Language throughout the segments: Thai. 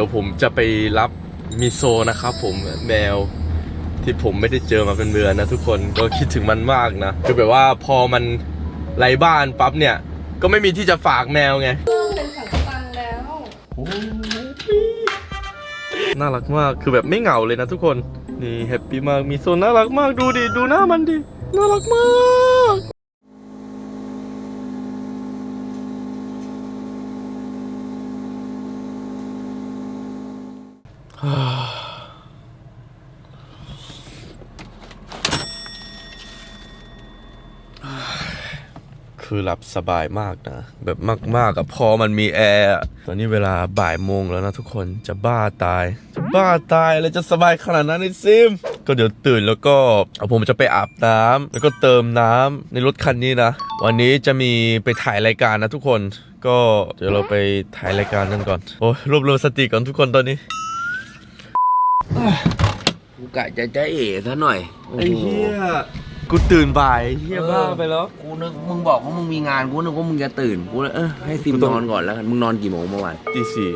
ดี๋ยวผมจะไปรับมิโซนะครับผมแมวที่ผมไม่ได้เจอมาเป็นเดือนนะทุกคนก็คิดถึงมันมากนะคือแบบว่าพอมันไร้บ้านปั๊บเนี่ย ก็ไม่มีที่จะฝากแมวไงเป็นขังตังแล้วน่ารักมากคือแบบไม่เหงาเลยนะทุกคนนี่แฮปปี้มากมีโซน่ารักมากดูดิดูหน้ามันดิน่ารักมาก คือหลับสบายมากนะ แบบมากๆอะพอมันมีแอร์ตอนนี้เวลาบ่ายโมงแล้วนะทุกคนจะบ้าตาย จะบ้าตายเลยจะสบายขนาดนั้นไอ้ซิม ก็เดี๋ยวตื่นแล้วก็เอาผมจะไปอาบน้ำแล้วก็เติมน้ำในรถคันนี้นะ วันนี้จะมีไปถ่ายรายการนะทุกคน ก็เดี๋ยวเราไปถ่ายรายการกันก่อน โอ้ยรวบรวมสติก่อนทุกคนตอนนี้ กูกะจะจะเอ๋ซะหน่อยไอ้เหี้ยกูตื่นบ่ายเหี้ยบ้าไปแล้ว กูนึกมึงบอกว่ามึงมีงานกูนึกว่ามึงจะตื่นกูเลยเออให้ซิมกูต้นองอนก่อนแล้วกันมึงนอนกี่โมงเมื่อวานตีสี่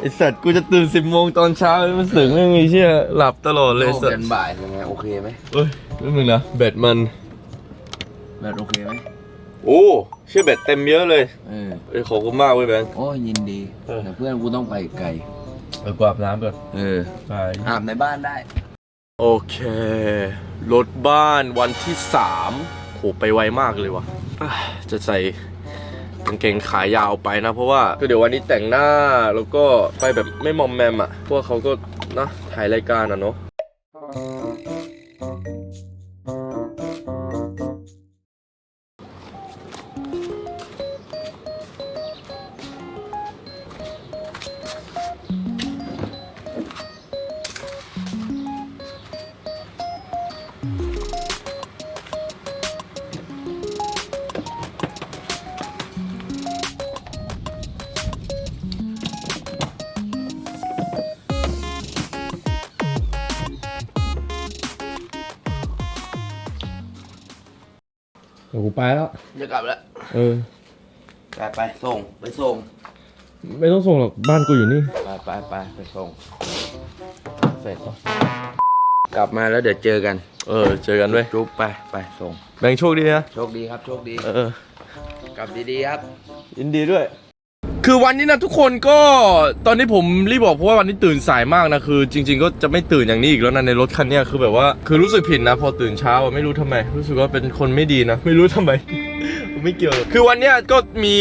ไอสัตว์กูจะตื่นสิบโมงตอนเช้ามันสึงไม่มีเชี่ยหลับตลอดเลยโลกสัตยัว์นบ่ายเป็นไงโอเคไหมเอ้ยนิดนึงนะแบตมัน แบบโอเคไหมโอ้เชื่อแบตเต็มเยอะเลยเออ เอ้ยขอบคุณมากเว้ยแบงค์ โอ้ยยินดีเออ แต่เพื่อนกูต้องไปไกล เออกวาบน้ำก่อนเออ ไป อาบในบ้านได้ โอเค รถบ้านวันที่สามโหไปไวมากเลยวะอะ จะใส่กางเกงขายาวไปนะ เพราะว่าก็เดี๋ยววันนี้แต่งหน้าแล้วก็ไปแบบไม่มอมแมมอะเพราะวกเขาก็นะถ่ายรายการอะเนาะ ดี๋ยวกูไปแล้ว จะกลับแล้วเออ ไปไปส่งไปส่งไม่ต้องส่งหรอกบ้านกูอยู่นี่ ไปไปไปไปส่งเสร็จปะกลับมาแล้วเดี๋ยวเจอกัน เออ เจอกันด้วยจุ๊บไปไปส่ง แบงค์โชคดีนะ โชคดีครับโชคดี เออ กลับดีๆครับ ยินดีด้วย คือวันนี้นะทุกคนก็ตอนนี้ผมรีบบอกเพราะว่าวันนี้ตื่นสายมากนะคือ จริง ๆ ก็จะไม่ตื่นอย่างนี้อีกแล้วนะในรถคันเนี้ยคือแบบว่าคือรู้สึกผิดนะ พอตื่นเช้าอะไม่รู้ทำไม รู้สึกว่าเป็นคนไม่ดีนะ ไม่รู้ทำไม ไม่เกี่ยวคือวันเนี้ยก็มี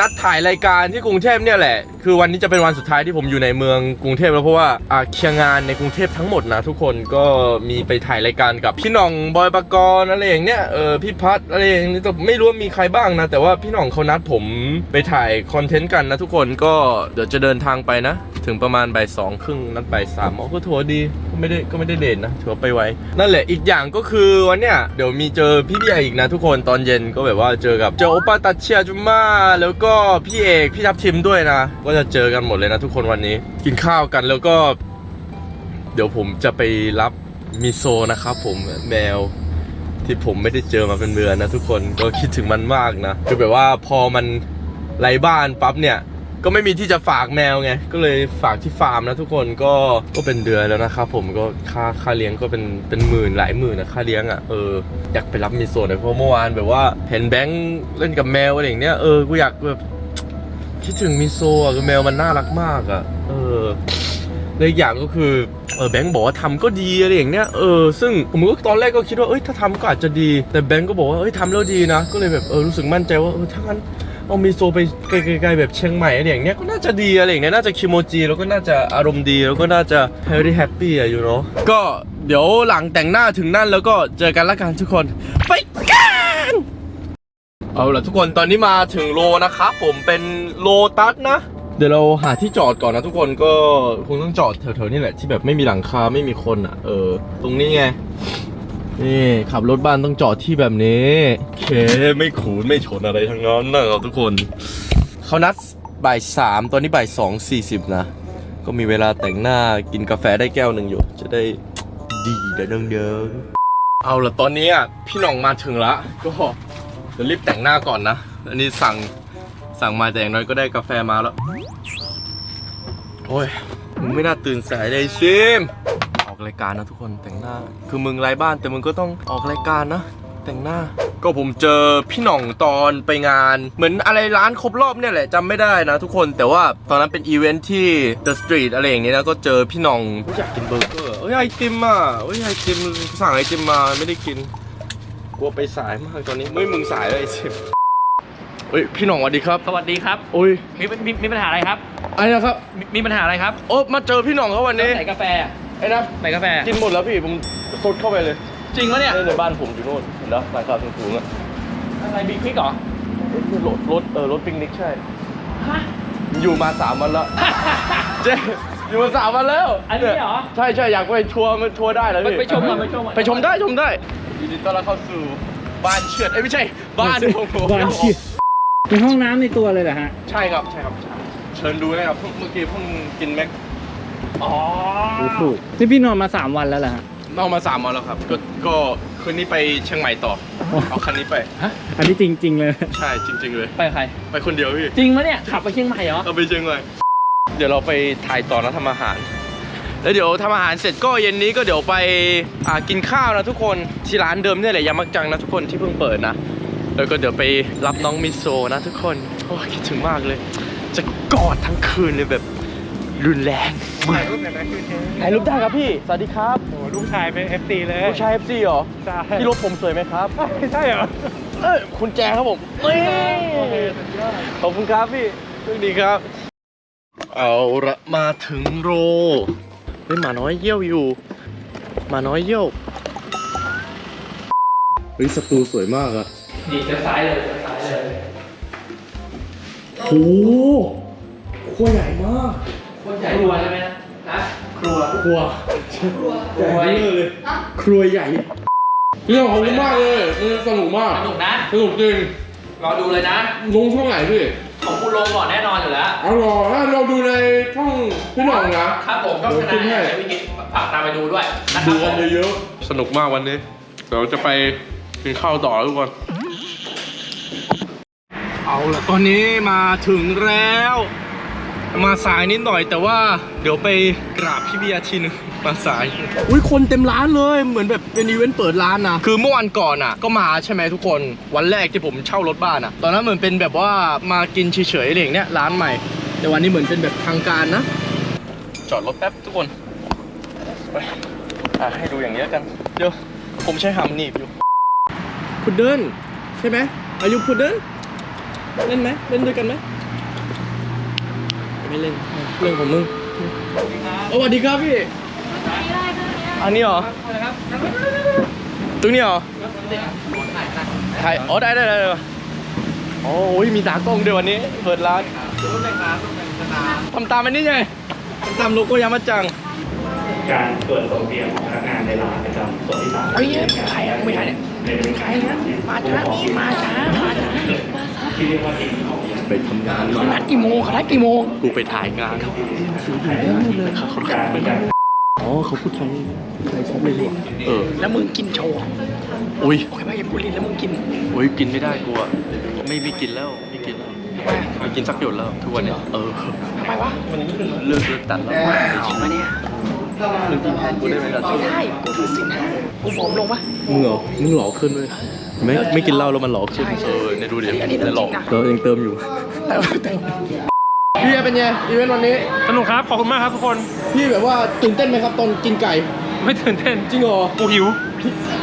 นัดถ่ายรายการที่กรุงเทพเนี่ยแหละ คือวันนี้จะเป็นวันสุดท้ายที่ผมอยู่ในเมืองกรุงเทพแล้วเพราะว่าอ่าเคลียร์งานในกรุงเทพทั้งหมดนะทุกคนก็มีไปถ่ายรายการกับพี่หน่องบอยปกรณ์อะไรอย่างเนี้ยเออพี่พัดอะไรอย่างนี้แต่ไม่รู้ว่ามีใครบ้างนะ แต่ว่าพี่หน่องเขานัดผมไปถ่ายคอนเทนต์กันนะทุกคนก็เดี๋ยวจะเดินทางไปนะ ถึงประมาณบ่ายสองครึ่งนัดบ่ายสามก็ถือว่าดีก็ไม่ได้ก็ไม่ได้เด่นนะถือว่าไปไวนั่นแหละอีกอย่างก็คือวันเนี้ยเดี๋ยวมีเจอพี่เบียร์อีกนะทุกคนตอนเย็นก็แบบว่าเจอกับเจอโอปาตัชเชียจุมมาแล้วก็็พี่เอกพี่ทับทิมด้วยนะ ก็จะเจอกันหมดเลยนะทุกคนวันนี้ กินข้าวกันแล้วก็ เดี๋ยวผมจะไปรับมิโซนะครับผมแมวที่ผมไม่ได้เจอมาเป็นเดือนนะทุกคนก็คิดถึงมันมากนะคือแบบว่าพอมันไร้บ้านปั๊บเนี่ย ก็ไม่มีที่จะฝากแมวไง ก็เลยฝากที่ฟาร์มนะทุกคนก็ก็เป็นเดือนแล้วนะครับผมก็ค่าค่าเลี้ยงก็เป็นเป็นหมื่นหลายหมื่นนะค่าเลี้ยงอะเอออยากไปรับมิโซหน่อยเพราะเมื่อวานแบบว่าเห็นแบงค์เล่นกับแมวอะไรอย่างเนี้ยเออกูอยากแบบคิดถึงมิโซอะคือแมวมันน่ารักมากอะเออและอีกอย่างก็คือเออแบงค์บอกว่าทำก็ดีอะไรอย่างเนี้ยเออซึ่งผมก็ตอนแรกก็คิดว่าเอ้ยถ้าทำก็อาจจะดี แต่แบงค์ก็บอกว่าเอ้ยทำแล้วดีนะ ก็เลยแบบเออรู้สึกมั่นใจว่าเออถ้างั้น เอามีโซไปไกลๆแบบเชียงใหม่อะไรอย่างเนี้ยก็น่าจะดีอะไรอย่างเนี้ยน่าจะคิโมจิแล้วก็น่าจะอารมณ์ดีแล้วก็น่าจะ very happy อะอยู่เนาะก็เดี๋ยวหลังแต่งหน้าถึงนั่นแล้วก็เจอกันละกันทุกคน ไปกันเอาละทุกคนตอนนี้มาถึงโลนะครับผมเป็นโลตัสนะ เดี๋ยวเราหาที่จอดก่อนนะทุกคนก็คงต้องจอดแถวๆนี่แหละที่แบบไม่มีหลังคาไม่มีคนอะเออตรงนี้ไง นี่ขับรถบ้านต้องจอดที่แบบนี้โอเคไม่ขูดไม่ชนอะไรทั้งนั้นนะครับทุกคนเขานัดบ่ายสามตอนนี้บ่ายสองสี่สิบนะ ก็มีเวลาแต่งหน้ากินกาแฟได้แก้วหนึ่งอยู่ จะได้ดีแต่เดิงเดิงๆเอาละตอนนี้อะพี่หน่องมาถึงละก็เดี๋ยวรีบแต่งหน้าก่อนนะ อันนี้สั่งสั่งมาแต่อย่างน้อยก็ได้กาแฟมาแล้ว โอ้ยมึงไม่น่าตื่นสายเลยซิมออก รายการนะทุกคนแต่งหน้า คือมึงไร้บ้านแต่มึงก็ต้องออกรายการนะ แต่งหน้า ก็ผมเจอพี่หน่องตอนไปงาน เหมือนอะไรร้านครบรอบเนี่ยแหละจำไม่ได้นะทุกคนแต่ว่าตอนนั้นเป็นอีเวนท์ที่ The Street อะไรอย่างนี้นะก็เจอพี่หน่องอยากกินเบอร์เกอร์เอ้ยไอติมอะเอ้ยไอติมสั่งไอติมมาไม่ได้กินกลัวไปสายมากตอนนี้ไม่มึงสายเลยไอติมเฮ้ยพี่หน่องสวัสดีครับสวัสดีครับโอ้ยมีมีมีปัญหาอะไรครับอะไรนะครับ มีมีปัญหาอะไรครับโอ้มาเจอพี่หน่องเขาวันนี้ ไหนกาแฟอะ ไอ้นะไหนกาแฟ กินหมดแล้วพี่ผมซดเข้าไปเลยจริงวะเนี่ย ในบ้านผมอยู่โน่นเห็นแล้วราคาสูงๆอะอะไรบิ๊กพริกเหรอรถรถเออรถปิกนิกใช่ ฮะ อยู่มาสามวันแล้ว เจ๊อยู่มาสามวันแล้วอันนี้เหรอ ใช่ใช่อยากไปทัวร์มันทัวร์ได้แล้วไปพี่ไปชมก่อนไปชมก่อนไปชมได้ชมได้ยินดีต้อนรับเข้าสู่บ้านเชือดเอ้ยไม่ใช่ บ้านของผมบ้านเชี่ยมีห้องน้ำในตัวเลยเหรอฮะ ใช่ครับใช่ครับใช่เชิญดูนะครับเพิ่งเมื่อกี้เพิ่งกินแม็ก อ๋อโอ้โหนี่พี่นอนมาสามวันแล้วเหรอฮะ นอกมาสามวันแล้วครับ ก็ก็คืนนี้ไปเชียงใหม่ต่อ อ๋อ เอาคันนี้ไป อันนี้จริง ๆ เลย ใช่จริง ๆ เลย ไปใคร ไปคนเดียวพี่ จริงวะเนี่ย ขับไปเชียงใหม่เหรอเอาไปเชียงใหม่เดี๋ยวเราไปถ่ายต่อนะทำอาหาร แล้วเดี๋ยวทำอาหารเสร็จก็เย็นนี้ก็เดี๋ยวไปอ่ากินข้าวนะทุกคนที่ร้านเดิมเนี่ยแหละยามักจังนะทุกคนที่เพิ่งเปิดนะ แล้วก็เดี๋ยวไปรับน้องมิโซะนะทุกคนโอ้ยคิดถึงมากเลย จะกอดทั้งคืนเลยแบบ รุนแรงถ่ายรูปได้ครับพี่ สวัสดีครับโอ้ลูกชายเป็น FC เลยลูกชาย FC เหรอใช่พี่รถผมสวยไหมครับ ใช่เหรอเอ้ยคุณแจครับผมนี่ขอบคุณครับพี่โชคดีครับ เอาละมาถึงโรเฮ้ยหมาน้อยเยี่ยวอยู่หมาน้อยเยี่ยวเฮ้ยสตูสวยมากอะดีเลี้ยวซ้ายเลยเลี้ยวซ้ายเลยโหครัวใหญ่มาก คนใหญ่ครัวใช่ไหมนะฮะครัวครัวครัวใหญ่เลยครัวใหญ่เรื่องของคุณมากเลยมันสนุกมากสนุกนะสนุกจริงรอดูเลยนะลงช่องไหนพี่ของคุณลงก่อนแน่นอนอยู่แล้วเอาหรอถ้าเราดูในช่องพี่หน่องนะครับผมก็เดี๋ยวคะขึ้นให้แนนวิกิฝากตามไปดูด้วยนะคดูรับกันเยอะๆสนุกมากวันนี้เดี๋ยวจะไปกินข้าวต่อแล้วทุกคนเอาละตอนนี้มาถึงแล้ว มาสายนิดหน่อยแต่ว่าเดี๋ยวไปกราบพี่เบียร์ทีนึงมาสาย อุ้ยคนเต็มร้านเลยเหมือนแบบเป็นอีเวนต์เปิดร้านนะคือเมื่อวันก่อนอะ ก็มาใช่ไหมทุกคนวันแรกที่ผมเช่ารถบ้านอะ ตอนนั้นเหมือนเป็นแบบว่ามากินเฉยๆอะไรอย่างเนี้ยร้านใหม่ แต่วันนี้เหมือนเป็นแบบทางการนะ จอดรถแป๊บทุกคนไปอะให้ดูอย่างนี้แล้วกันเดี๋ยวผมใช้หามหนีบอยู่พุดเดิ้ลใช่ไหมอายุพุดเดิ้ลเล่นไหมเล่นด้วยกันไหม ไม่เล่นเรื่องของมึงสวัสดีครับพี่ อันนี้เหรอตรงนี้เหรอถ่ายอ๋อได้ได้ได้ได้โอ้ยมีตากล้องด้วยวันนี้ เปิดร้านทำตามอันนี้ไงทำตามโลโก้ยามาจัง การตรวจส่งเบียร์ของพนักงานในร้านประจำส่วนที่สามเอ้ยใครอะไม่ใครเนี่ยเป็นใครนะมาช้าพี่มาช้ามาช้าที่เรียกว่า ทีมของเบียร์ไปทำงานมานัดกี่โมงเขานัดกี่โมงกูไปถ่ายงานการการอ๋อเขาพูดไทยไทยชัดเลยดิเออ แล้วมึงกินโชว์อุ้ยโอเคไหมอย่าพูดลิ้นแล้วมึงกินอุ้ยกินไม่ได้กูอะไม่ไม่กินแล้วไม่กินแล้วไม่กินสักหยดแล้วทุกวันเนี้ยเออทำไมวะมันเลิกเลิกตัดแล้วจริงปะเนี่ยมึงกินแทนกูได้ไหมล่ะไม่ได้กูถือสินห้ากูผอมลงปะมึงเหรอมึงหล่อขึ้นเลย ไม่ไม่กินเหล้าแล้วมันหล่อกใช่ไหมเออเนี่ยดูดิอันนี้เรื่องหล่อกเรายังเติมอยู่ พี่แต่พี่เป็นไงอีเวนต์วันนี้ สนุกครับ ขอบคุณมากครับทุกคน พี่แบบว่าตื่นเต้นไหมครับตอนกินไก่ ไม่ตื่นเต้นจริงเหรอกูหิว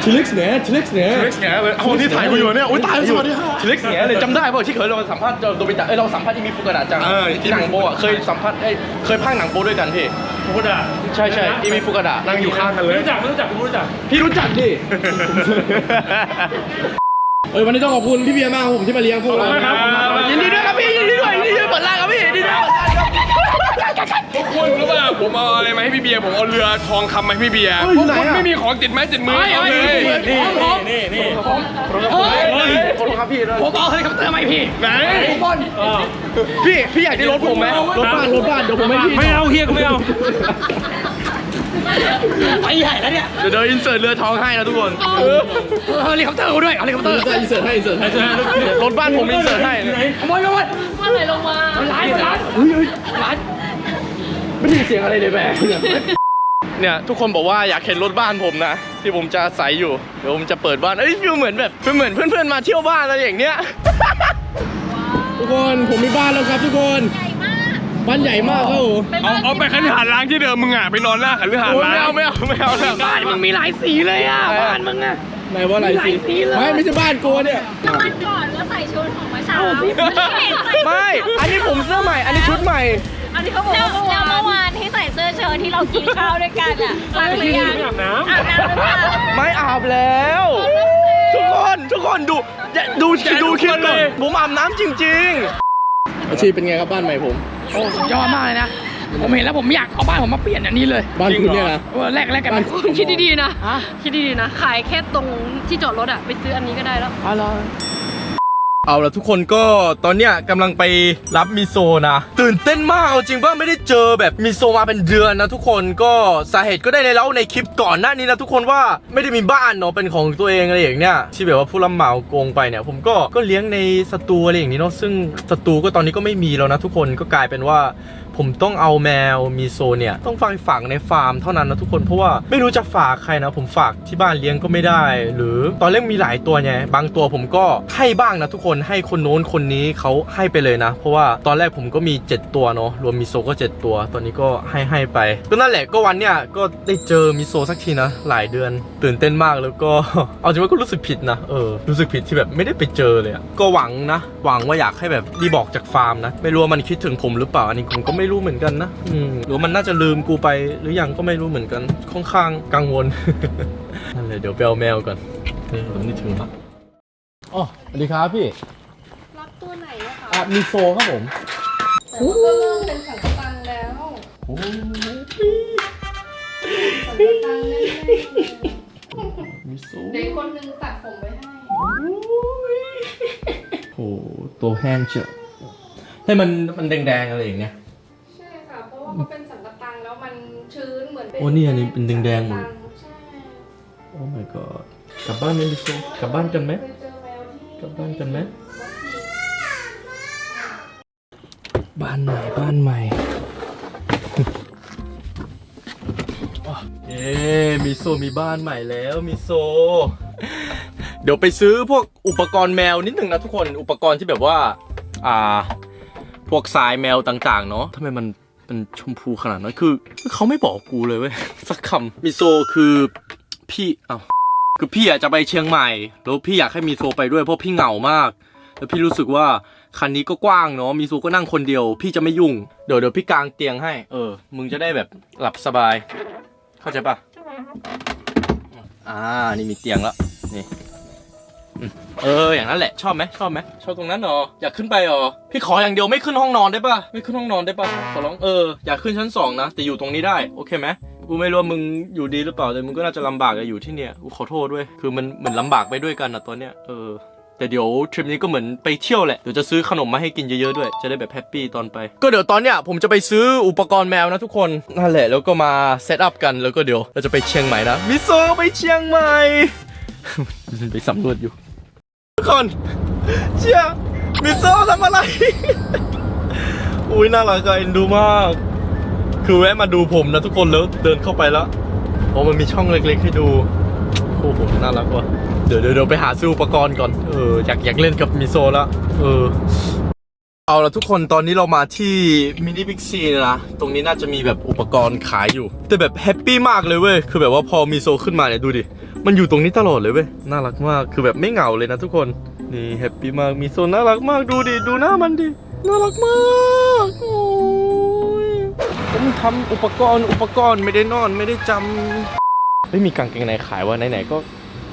ทีเล็กเนี่ยทีเล็กเนี่ยเล็กแง่เลยเอาที่ถ่ายกูอยู่เนี่ยโอ้ยตายแล้วสวัสดีค่ะทีเล็กเนี่ยเลยจำได้ป่ะที่เคยเราสัมภาษณ์โดบิตะเอ้ยเราสัมภาษณ์อีมีฟุกะดะจังเออที่หนังโบอะเคยสัมภาษณ์เอ้ยเคยพากย์หนังโบด้วยกันพี่พูดอะใช่ใช่อีมีฟุกะดะนั่งอยู่ข้างกันเลยไม่รู้จักไม่รู้จักไม่รู้จักพี่รู้จักดิเอ้ยวันนี้ต้องขอบคุณพี่เบียร์มากครับผมที่มาเลี้ยงพวกเราขอบคุณมากครับยินดีด้วยครับพี่ยินดีด้วยยินดีด้วยเปิดร้านครับพี่ยินดีด้วย ทุกคนรู้ป่ะผมเอาอะไรมาให้พี่เบียร์ผมเอาเรือทองคำมาให้พี่เบียร์เฮ้ยพวกไหนคุณอะไม่มีของติดไม้ติดมือเอาเลยนี่นี่นี่เฮ้ยขอบคุณครับพี่ด้วยผมเอาเฮลิคอปเตอร์ไหมาให้พี่ไหนพี่พี่อยากได้รถผมไหมรถบ้านรถบ้านเดี๋ยวผมให้พี่ไม่เอาเฮียก็ไม่เอา ไปใหญ่แล้วเนี่ยเดี๋ยวเดี๋ยวอินเสิร์ตเรือทองให้นะทุกคนเออเฮลิคอปเตอร์กูด้วยเอาเฮลิคอปเตอร์จะอินเสิร์ตให้อินเสิร์ตให้รถบ้านผมอินเสิร์ตให้ขโมยขโมยเมื่อไหร่ลงมาร้านร้านร้านไม่ได้ยินเสียงอะไรเลยแม่เนี่ยเนี่ยทุกคนบอกว่าอยากเห็นรถบ้านผมนะ ที่ผมจะอาศัยอยู่เดี๋ยวผมจะเปิดบ้านเอ้ยฟิลเหมือนแบบฟิลเหมือนเพื่อนๆมาเที่ยวบ้านอะไรอย่างเนี้ยทุกคนผมมีบ้านแล้วครับทุกคนใหญ่มาก บ้านใหญ่มากครับผมเอาเอาไปคันหาดล้างที่เดิมมึงอะไปนอนหน้าคันหาดโอ้ยล้างไม่เอาไม่เอาไม่เอาแล้วบ้านมึงมีหลายสีเลยอะบ้านมึงอะไหนว่าอะไรมีหลายสีเลยไม่ไม่ใช่บ้านกูเนี่ยวันก่อนก็ใส่ชุดของเมื่อเช้าไม่อันนี้ผมเสื้อใหม่ อันนี้ชุดใหม่อันนี้เขาบอกว่าแล้วเมื่อวานที่ใส่เสื้อเชิ้ตที่เรากินข้าวด้วยกันอะล้างหรือยังอาบน้ำอาบน้ำหรือเปล่าไม่อาบแล้วทุกคนทุกคนดูอย่าดูดูคลิปก่อนผมอาบน้ำจริง ๆ อาชีพเป็นไงครับบ้านใหม่ผม โอ้สุดยอดมากเลยนะ ผมเห็นแล้วผมอยากเอาบ้านผมมาเปลี่ยนอันนี้เลยบ้านคุณเนี่ยนะเออแลกแลกกันบ้านคุณคิดดีๆนะอะคิดดีๆนะ ขายแค่ตรงที่จอดรถอะไปซื้ออันนี้ก็ได้แล้วเอาเลย เอาละทุกคนก็ตอนเนี้ยกำลังไปรับมิโซนะ ตื่นเต้นมากเอาจริงว่าไม่ได้เจอแบบมิโซมาเป็นเดือนนะทุกคนก็สาเหตุก็ได้ในเล่าในคลิปก่อนหน้านี้นะทุกคนว่าไม่ได้มีบ้านเนาะเป็นของตัวเองอะไรอย่างเนี้ยที่แบบว่าผู้รับเหมาโกงไปเนี่ย ผมก็ก็เลี้ยงในสตูอะไรอย่างนี้เนาะซึ่งสตูก็ตอนนี้ก็ไม่มีแล้วนะทุกคนก็กลายเป็นว่า ผมต้องเอาแมวมีโซเนี่ย ต้องฟังฝังในฟาร์มเท่านั้นนะทุกคนเพราะว่าไม่รู้จะฝากใครนะผมฝากที่บ้านเลี้ยงก็ไม่ได้ หรือตอนเลี้ยงมีหลายตัวไงบางตัวผมก็ให้บ้างนะทุกคนให้คนโน้นคนนี้เขาให้ไปเลยนะ เพราะว่าตอนแรกผมก็มี 7 ตัวเนาะรวมมิโซก็ 7 ตัว ตอนนี้ก็ให้ให้ไปก็นั่นแหละก็วันเนี้ยก็ได้เจอมิโซสักทีนะหลายเดือน ตื่นเต้นมากแล้วก็เอาจริงว่าก็รู้สึกผิดนะเออรู้สึกผิดที่แบบไม่ได้ไปเจอเลยอะก็หวังนะ หวังว่าอยากให้แบบรีบอกจากฟาร์มนะไม่รู้ว่ามันคิดถึงผมหรือเปล่าอันนี้ผมก็ไม่รู้เหมือนกันนะอืมหรือว่ามันน่าจะลืมกูไปหรือยังก็ไม่รู้เหมือนกัน ค่อนข้างกังวลนั่นเลยเดี๋ยวไปเอาแมวก่อนนี่ตรงนี้ถึงแล้วอ๋อสวัสดีครับพี่รับตัวไหนอะคะอะมีโซครับผมแต่ว่าก็เริ่มเป็นสังกตังแล้วโอ้โหสังกตังแน่มีโซๆเด็กคนนึงตัดผมไว้ให้โอ้โหตัวแห้งเชียวให้มันมันแดงๆอะไรอย่างเงี้ย ว่าเขาเป็นสังกตังแล้วมันชื้นเหมือนเป็นโอ้นี่อันนี้เป็นแดงๆหมดสักตัใช่โอ้ my god กลับบ้านไหมมิโซกลับบ้านกันไหม เคยเจอแมวที่กลับบ้านกันไหมวัดศรีบ้านใหม่บ้านใหม่ เอ๊มิโซมีบ้านใหม่แล้วมิโซ เดี๋ยวไปซื้อพวกอุปกรณ์แมวนิดหนึ่งนะทุกคนอุปกรณ์ที่แบบว่า อ่า พวกทรายแมวต่างๆ เนาะทำไมมัน เป็นชมพูขนาดนั้นคือคือเขาไม่บอกกูเลยเว้ยสักคำมิโซคือพี่เอ้าคือพี่อาจจะไปเชียงใหม่ แล้วพี่อยากให้มิโซไปด้วยเพราะพี่เหงามาก แล้วพี่รู้สึกว่าคันนี้ก็กว้างเนาะมีซูก็นั่งคนเดียว พี่จะไม่ยุ่งเดี๋ยวเดี๋ยวพี่กางเตียงให้ เออ มึงจะได้แบบหลับสบาย เข้าใจปะอ่านี่มีเตียงแล้วนี่อืม เอออย่างนั้นแหละชอบไหมชอบไหมชอบตรงนั้นเหรออยากขึ้นไปเหรอพี่ขออย่างเดียวไม่ขึ้นห้องนอนได้ปะไม่ขึ้นห้องนอนได้ปะขอร้องเอออยากขึ้นชั้นสองนะแต่อยู่ตรงนี้ได้โอเคไหมกูไม่รู้ว่ามึงอยู่ดีหรือเปล่าแต่มึงก็น่าจะลำบากอะอยู่ที่เนี่ยกูขอโทษด้วย คือมันเหมือนลำบากไปด้วยกันอะตอนเนี้ยเออแต่เดี๋ยวทริปนี้ก็เหมือนไปเที่ยวแหละ เดี๋ยวจะซื้อขนมมาให้กินเยอะๆด้วย จะได้แบบแฮปปี้ตอนไป ก็เดี๋ยวตอนเนี้ยผมจะไปซื้ออุปกรณ์แมวนะทุกคน นั่นแหละแล้วก็มาเซตอัพกันแล้วก็เดี๋ยวเราจะไปเชียงใหม่นะมิโซไปเชียงใหม่ ไปสำรวจอยู่ ทุกคนเชียมิโซทำอะไร อุ้ยน่ารักอะเอ็นดูมาก คือแวะมาดูผมนะทุกคนแล้วเดินเข้าไปแล้วโอ้มันมีช่องเล็กๆให้ดูโอ้โหน่ารักว่ะเดี๋ยวเดี๋ยวไปหาซื้ออุปกรณ์ก่อนเอออยากอยากเล่นกับมิโซะแล้วเออ เอาละทุกคนตอนนี้เรามาที่มินิบิ๊กซีนะ ตรงนี้น่าจะมีแบบอุปกรณ์ขายอยู่ แต่แบบแฮปปี้มากเลยเว้ย คือแบบว่าพอมิโซขึ้นมาเนี่ยดูดิ มันอยู่ตรงนี้ตลอดเลยเว้ย น่ารักมาก คือแบบไม่เหงาเลยนะทุกคน นี่แฮปปี้มากมิโซนน่ารักมาก ดูดิ ดูหน้ามันดิ น่ารักมากโอ้ยผมทำอุปกรณ์ อุปกรณ์ไม่ได้นอน ไม่ได้จำไม่มีกางเกงในขายวะไหนๆก็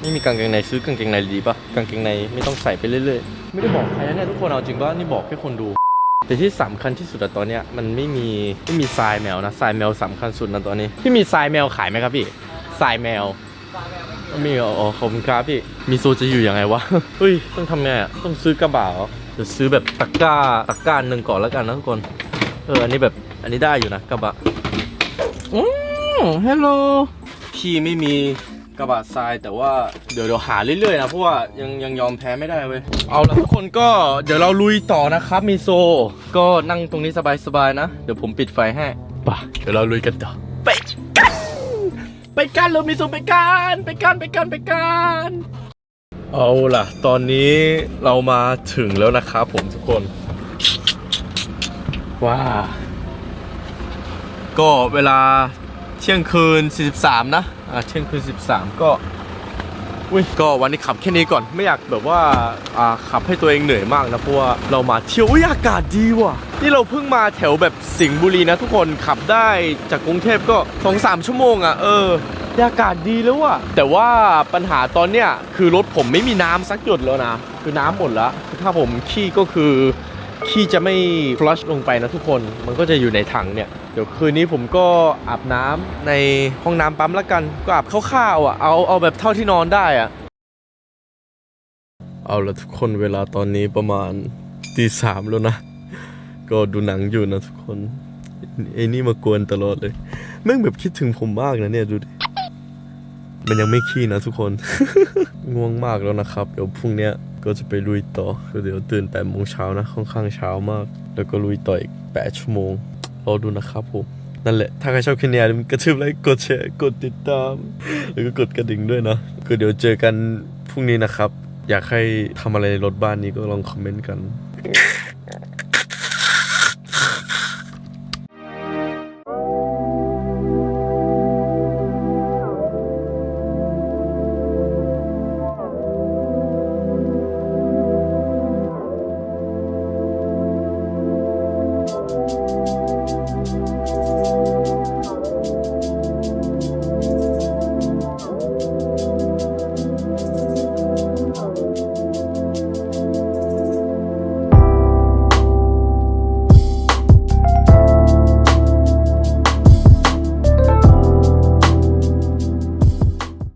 ไม่มีกางเกงในซื้อกางเกงในดีปะกางเกงในไม่ต้องใส่ไปเรื่อยๆ ไม่ได้บอกใครนะเนี่ยทุกคนเอาจริงว่านี่บอกแค่คนดู แต่ที่สำคัญที่สุดอะตอนเนี้ยมันไม่มีไม่มีทรายแมวนะทรายแมวสำคัญสุดนะตอนนี้พี่มีทรายแมวขายไหมครับพี่ทรายแมว ม่มีเหรออ๋อขอบคุณครับพี่ มีโซจะอยู่ยังไงวะเฮ้ย ต้องทำไงอะต้องซื้อกระบะเหรอเดี๋ยวซื้อแบบตะกร้าตะกร้าหนึ่งก่อนแล้วกันนะทุกคน เออ อันนี้แบบ อันนี้ได้อยู่นะกระบะอืมฮัลโหล พี่ไม่มีกระบะทรายแต่ว่าเดี๋ยวเดี๋ยวหาเรื่อยๆนะเพราะว่ายังยังยอมแพ้ไม่ได้เว้ยเอาละทุกคนก็เดี๋ยวเราลุยต่อนะครับมีโซ ก็นั่งตรงนี้สบายๆนะ เดี๋ยวผมปิดไฟให้ป่ะเดี๋ยวเราลุยกันต่อไปกัน ไปกันเรามีส่งไปกันไปกันไปกันไปกันเอาล่ะ ตอนนี้เรามาถึงแล้วนะครับผมทุกคน ว้า ก็เวลาเที่ยงคืน 43 นะ อ่าเที่ยงคืน 13 ก็ อุ้ยก็วันนี้ขับแค่นี้ก่อนไม่อยากแบบว่าอ่าขับให้ตัวเองเหนื่อยมากนะเพราะว่าเรามาเที่ยวอุ้ยอากาศดีว่ะนี่เราเพิ่งมาแถวแบบสิงห์บุรีนะทุกคนขับได้จากกรุงเทพก็2-3ชั่วโมงอะเอออากาศดีแล้วอะแต่ว่าปัญหาตอนเนี้ยคือรถผมไม่มีน้ำสักหยดแล้วนะ คือน้ำหมดแล้วคือถ้าผมขี้ก็คือ ขี้จะไม่ฟลัชลงไปนะทุกคน มันก็จะอยู่ในถังเนี่ย เดี๋ยวคืนนี้ผมก็อาบน้ำในห้องน้ำปั๊มละกัน ก็อาบคร่าวๆอะ เอาเอาแบบเท่าที่นอนได้อะ เอาละทุกคนเวลาตอนนี้ประมาณตีสามแล้วนะ ก็ดูหนังอยู่นะทุกคนไอ้นี่มากวนตลอดเลยแม่งแบบคิดถึงผมมากนะเนี่ยดูดิมันยังไม่ขี้นะทุกคน ง่วงมากแล้วนะครับ เดี๋ยวพรุ่งนี้ ก็จะไปลุยต่อก็เดี๋ยวตื่นแปดโมงเช้านะค่อนข้างเช้ามาก แล้วก็ลุยต่ออีกแปดชั่วโมงรอดูนะครับผมนั่นแหละ ถ้าใครชอบคลิปนี้อย่าลืมกระชืบไลค์กดแชร์กดติดตาม แล้วก็กดกระดิ่งด้วยนะก็เดี๋ยวเจอกันพรุ่งนี้นะครับ อยากให้ทำอะไรในรถบ้านนี้ก็ลองคอมเมนต์กัน